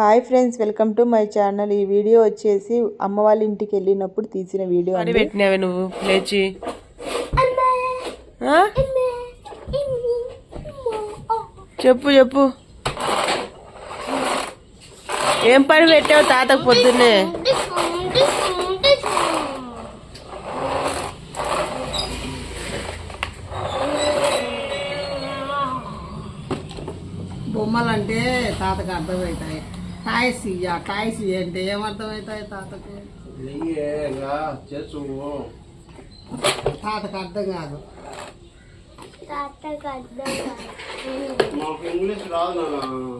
Hi friends welcome to my channel. ఈ video వచ్చేసి అమ్మ వాళ్ళ ఇంటికి వెళ్ళినప్పుడు తీసిన వీడియో పెట్టినావే నువ్వు లేచి? చెప్పు చెప్పు. ఏం పని పెట్టావు తాతకు పొద్దున్నే? బొమ్మలు అంటే తాతకు అర్థమవుతాయి టాయ్స్ ఇయ్య టాయ్స్ ఇయ్య అంటే ఏమర్థమవుతాయి తాతకు? చేసు తాతకు అర్థం కాదు. మాకు ఇంగ్లీష్ రాదు నాన్న.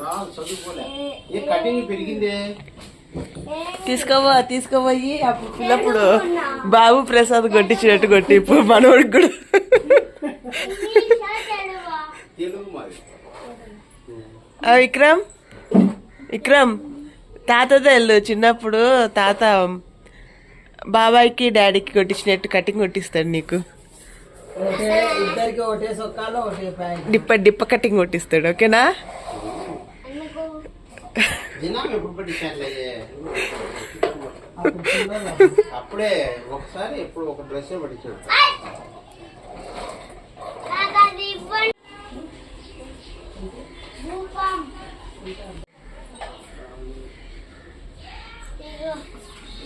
రాదు చదువుకోలే. ఏ కటింగ్ పెరిగిందే? తీసుకోవా తీసుకోపోయి అప్పుడు పిల్లప్పుడు బాబు ప్రసాద్ కొట్టించినట్టు కొట్టి ఇప్పుడు మనోడికి కూడా. విక్రమ్? విక్రమ్ తాతతో వెళ్ళు చిన్నప్పుడు తాత బాబాయ్కి డాడీకి కొట్టించినట్టు కటింగ్ కొట్టిస్తాడు నీకు. డిప్ప డిప్ప కటింగ్ కొట్టిస్తాడు ఓకేనా? అప్పుడు ఒకసారి ఎప్పుడు ఒక డ్రెస్ పట్టించాడు.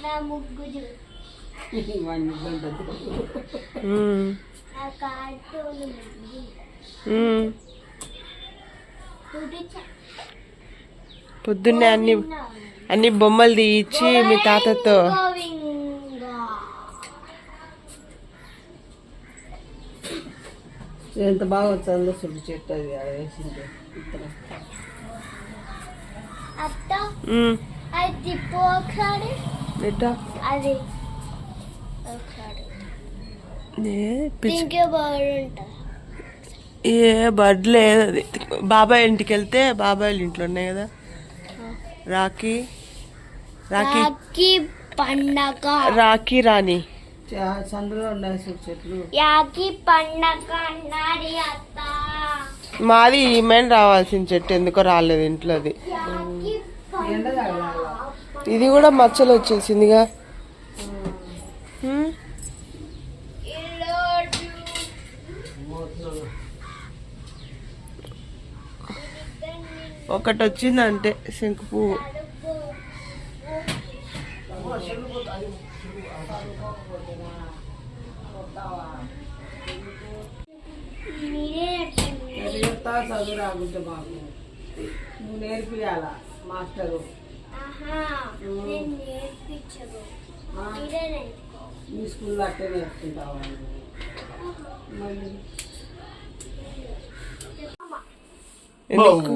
నా ముగ్గు. పొద్దున్నే అన్ని అన్ని బొమ్మలు తీయించి మీ తాతతో. ఎంత బాగా వచ్చిందో సుడి చెట్టు అది వేసింది. ఏ, బర్డ్ లేదు అది. బాబాయ్ ఇంటికి వెళ్తే బాబాయ్ ఇంట్లో ఉన్నాయి కదా. రాఖీ. రాఖీ. రాఖీ పండగ. రాఖీ రాణి. సందులో ఉన్నాయి సుడి చెట్లు. యాకి అత్త. మాది ఈమెన్ రావాల్సిన చెట్టు ఎందుకో రాలేదు ఇంట్లోది. ఇది కూడా మచ్చలు వచ్చేసిందిగా. ఒకటి వచ్చిందంటే శంకు పువ్వు. చెప్పండి. చదివిస్తా చదువు రాకుంటే మాకు నువ్వు నేర్పియాల మాస్టరు ఆహా నేను నేర్పించదు ఆ, మీరే నేర్చుకో మీ స్కూల్లో అట్టే నేర్చుకుంటావా మళ్ళీ ఎందుకు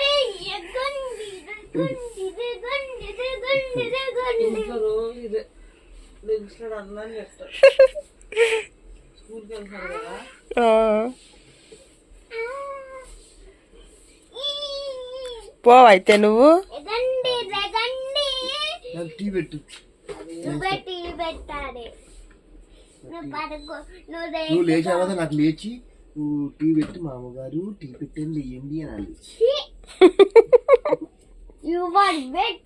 ఏయ్, ఎగ్గండి, పోవైతే నువ్వు. టీ పెట్టు. నువ్వే తర్వాత నాకు లేచి నువ్వు టీ పెట్టి మా అమ్మగారు టీ పెట్టండి లేయండి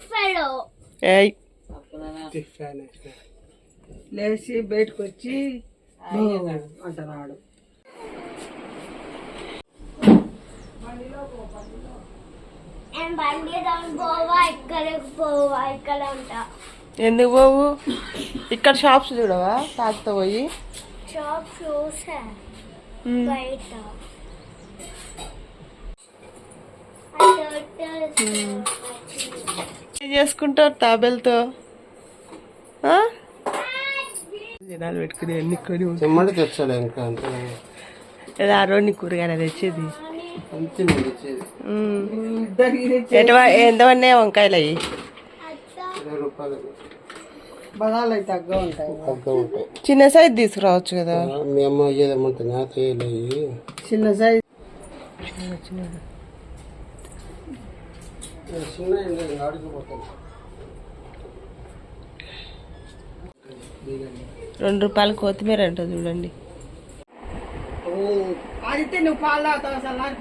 ఫెలో ఏయ్. లేచి బయటకు వచ్చి అంటున్నాడు. నేను బండి పోవా ఇక్కడికి పోవా ఇక్కడ ఉంటా. ఎందుకు పోవు? ఇక్కడ షాప్స్ చూడవా? తాతతో పోయి? షాప్ చూసా. బయట. ఏం చేసుకుంటావు తాబేలతో? ఆ? జనాలు పెట్టుకుని ఎన్ని కొని తెచ్చాడు ఇంకా అంతే. ఏదో ఆ రోజు నీ కూరగాయలు తెచ్చేది. ఎంతవన్నీ వంకాయలు రూపాయలు. బదాలు తగ్గ ఉంటాయి. తగ్గ ఉంటాయి. చిన్న సైజ్ తీసుకురావచ్చు కదా? మీ అమ్మ అయ్యేదమ్మంటే నా తేయలేయి చిన్న సైజ్. రెండు రూపాయలు కొత్తిమీర అంట చూడండి. ఆడితే నువ్వు పాలు తాగుతావు అసలు నాకు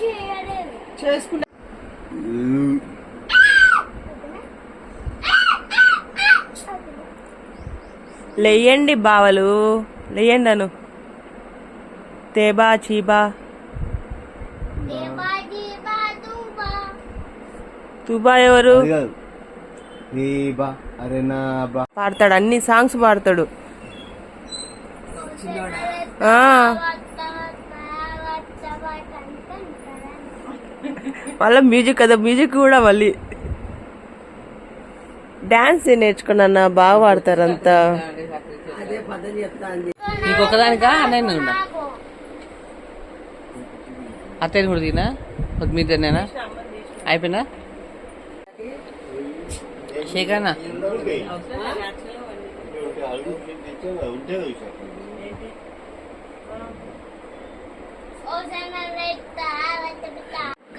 చేయలేదు. చేసుకుంటే లేయండి బావలు లేయండి అను. తేబా చీబా. తుబా ఎవరు? పాడతాడు అన్ని సాంగ్స్ పాడతాడు. మళ్ళీ మ్యూజిక్ కదా మ్యూజిక్ కూడా మళ్ళీ డాన్స్ నేర్చుకున్నా బాగా పాడతారు అంతా నీకు ఒకదానికా నేను ఉన్నా అత్తయ్య కూడా తినా కొద్దిమీద నేనా అయిపోయినా శేఖరనా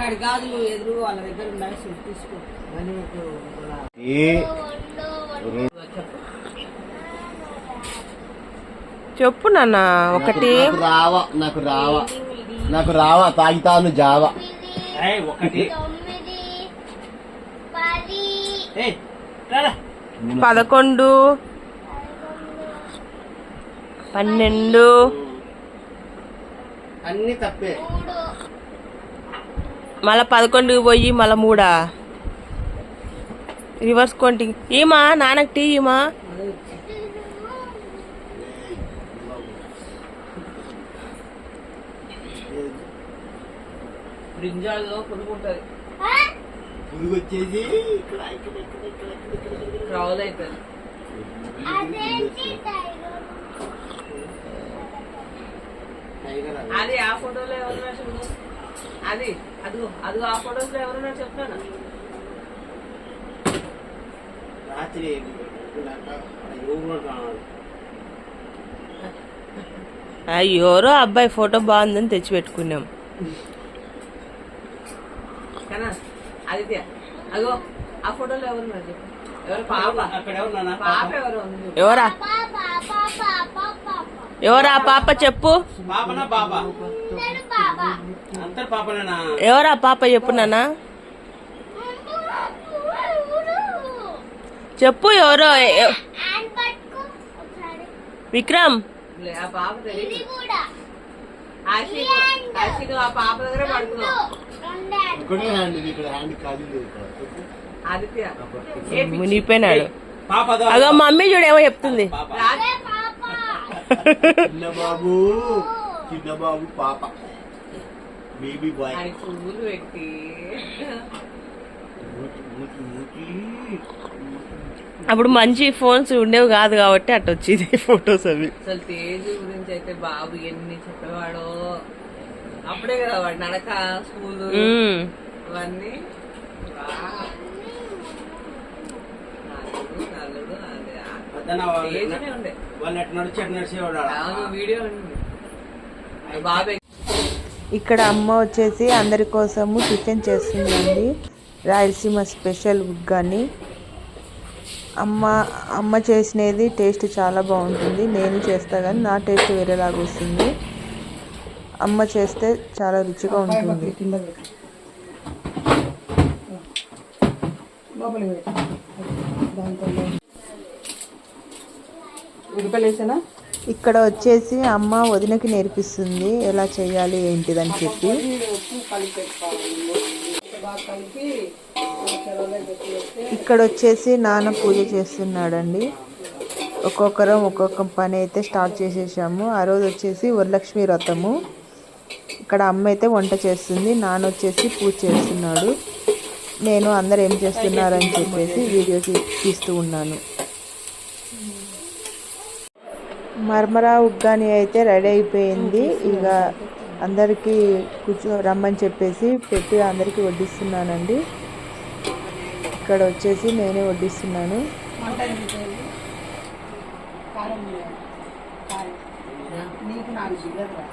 అక్కడి ఎదురు వాళ్ళ దగ్గర ఉన్నాయి చూసి తీసుకో. చెప్పు నాన్న ఒకటి. రావా నాకు రావా నాకు రావా తాగితాను జావా. ఒకటి. పదకొండు. పన్నెండు. అన్ని తప్పే. మళ్ళా పదకొండుకి పోయి మళ్ళా మూడా? రివర్స్ కౌంటింగ్ ఈమా నాన్నకి టీ ఈమా? అది ఆ ఫోటోలో ఎవరున్నారు చూడు అది అదిగో అదిగో ఆ ఫోటోస్లో ఎవరున్నారు చెప్తాను రాత్రి ఎవరో అబ్బాయి ఫోటో బాగుందని తెచ్చి పెట్టుకున్నాం కనా? ఆదిత్య అదిగో ఆ ఫోటోలో ఎవరున్నారు చెప్పు? ఎవరు పాప? పాప ఎవరు ఉంది? చూడు. ఎవరా పాప పాప పాప పాప ఎవరా పాప? చెప్పు పాపనా నేను పాప అంతా పాపనేనా ఎవరా పాప చెప్పు నాన్న. చెప్పు ఎవరో విక్రమ్. మునిగిపోయినాడు. పాప అదో మమ్మీ చూడేమో చెప్తుంది. బాబు చిన్న బాబు పాప. బేబీ బాయ్ ఆయన పువ్వులు పెట్టి అప్పుడు మంచి ఫోన్స్ ఉండేవి కాదు కాబట్టి అటు వచ్చేది ఫొటోస్ అవి అసలు తేజ్ గురించి అయితే బాబు ఎన్ని చెప్పేవాడో అప్పుడే కదా వాడు నడక స్కూల్ ఉమ్. ఇవన్నీ వావ్. నలుగురు, నలుగురు, అదే. ఆ వద్దన్న వాళ్ళు తేజనే ఉండే వాళ్ళు ఎట్లా నడిచి ఎట్లా నడిచేవాడు ఆడ. అవును వీడియో ఉంది బాబే ఇక్కడ అమ్మ వచ్చేసి అందరి కోసము టిఫిన్ చేస్తుందండి. రాయలసీమ స్పెషల్ ఉగ్గాని అమ్మ అమ్మ చేసినది టేస్ట్ చాలా బాగుంటుంది. నేను చేస్తా కానీ నా టేస్ట్ వేరేలాగా వస్తుంది. అమ్మ చేస్తే చాలా రుచిగా ఉంటుంది. కింద ఇక్కడ వచ్చేసి అమ్మ వదినకి నేర్పిస్తుంది ఎలా చేయాలి ఏంటిదని చెప్పి. ఇక్కడ వచ్చేసి నాన్న పూజ చేస్తున్నాడండి. ఒక్కొక్కరం ఒక్కొక్క పని అయితే స్టార్ట్ చేసేసాము. ఆ రోజు వచ్చేసి వరలక్ష్మి వ్రతము. ఇక్కడ అమ్మ అయితే వంట చేస్తుంది నాన్న వచ్చేసి పూజ చేస్తున్నాడు. నేను అందరు ఏం చేస్తున్నారని చెప్పేసి వీడియో తీస్తూ ఉన్నాను. మర్మరా ఉగ్గాని అయితే రెడీ అయిపోయింది. ఇక అందరికీ కూర్చో రమ్మని చెప్పేసి పెట్టి అందరికీ వడ్డిస్తున్నానండి. ఇక ఇక్కడ వచ్చేసి నేనే వడ్డిస్తున్నాను చేసేది కారం చేయాలి కారం నీకు నాకు దిగదురా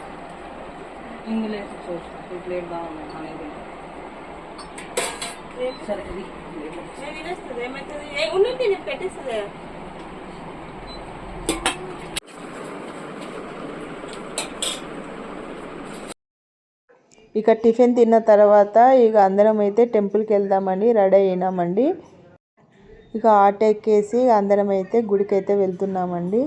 ఇందులో చూసి ఈ ప్లేట్ బాగుంది అనేది సరే ఇది ఏమవుతుంది ఉన్నట్టు నేను పెట్టేస్తుంది ఇక టిఫిన్ తిన్న తర్వాత ఇక అందరం అయితే టెంపుల్కి వెళ్దామని రెడీ అయినామండి. ఇక ఆటో ఎక్కేసి అందరం అయితే గుడికి అయితే వెళ్తున్నామండి.